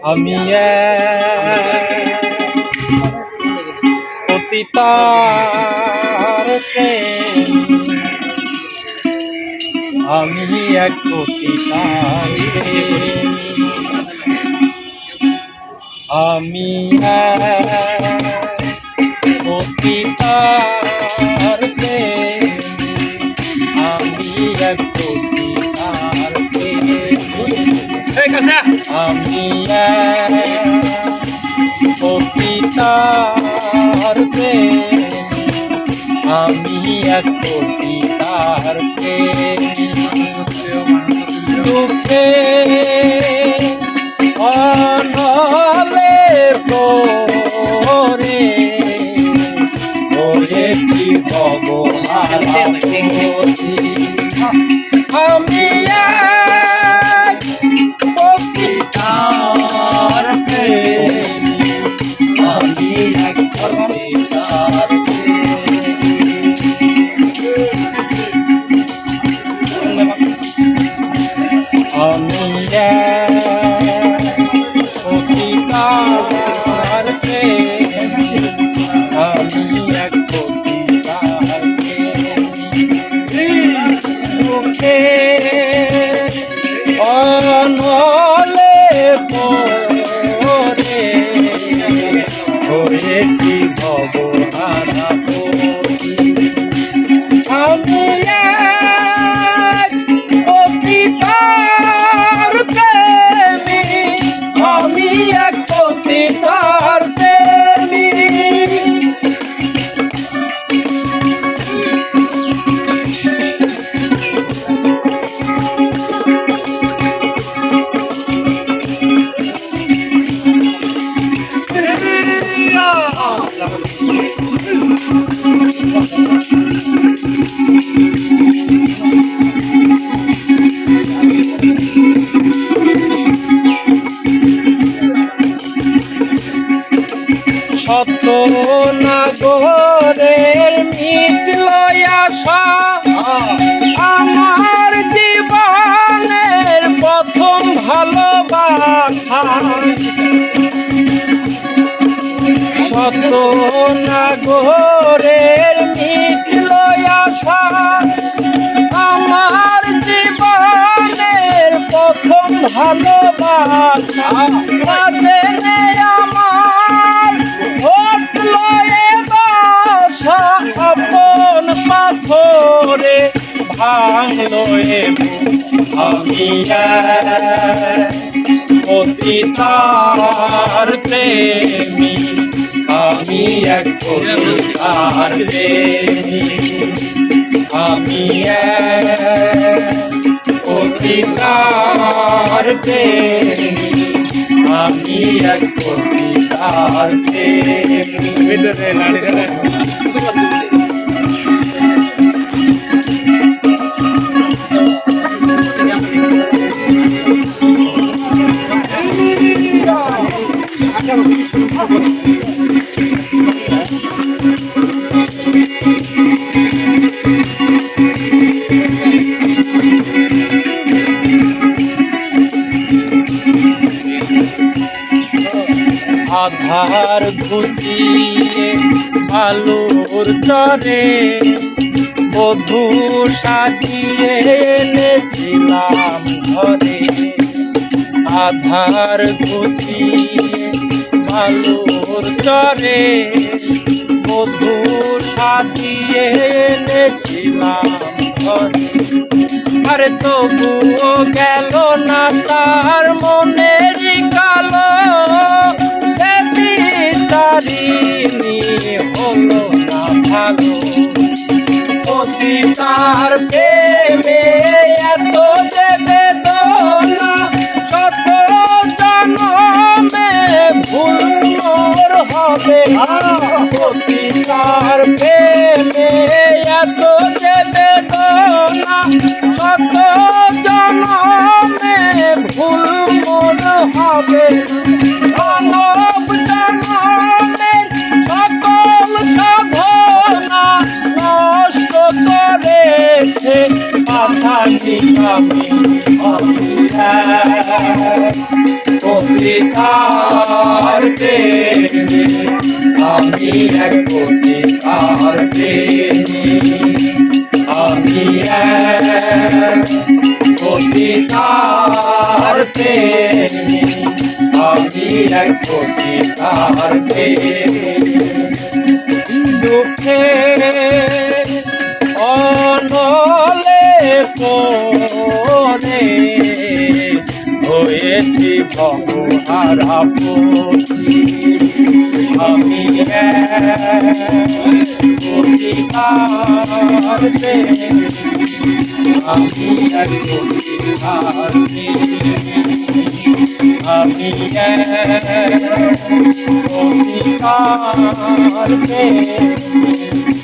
আমি পতিতার আমি এক পতিতার আমি পতিতার আমি এক পতিতার আমি প্রেম আমি এক পতিতার প্রেম। দুঃখে অনলে পরে করেছি ভগবান আমি শত নাগরের মিটল আশা আমার জীবনের প্রথম ভালোবাসা। শত নাগরের মিটল আশা আমার জীবনের প্রথম ভালোবাসা। পাথরে ভাঙলো। আমি পতিতার প্রেমী আমি এক পতিতার প্রেমী। আমি এক পতিতার প্রেমী। আমি এক পতিতার প্রেমী। আধার ঘুটিয়ে আলোর চরে বধু সাজিয়ে এনেছিলাম ঘরে। আধার ঘুটিয়ে আলোর চরে বধু সাজিয়ে এনেছিলাম ঘরে। আরে তবুও গেল না তার মনের তার প্রেমে এত দেবে দোলা কত জনমে ভুল মোর হবে তার প্রেমে এত দেবে দোলা আমি কবিতার প্রেমী আমি এক কবিতার প্রেমী আমি আমি দুঃখে অনলে পতি আমি আমি আমি কবিতার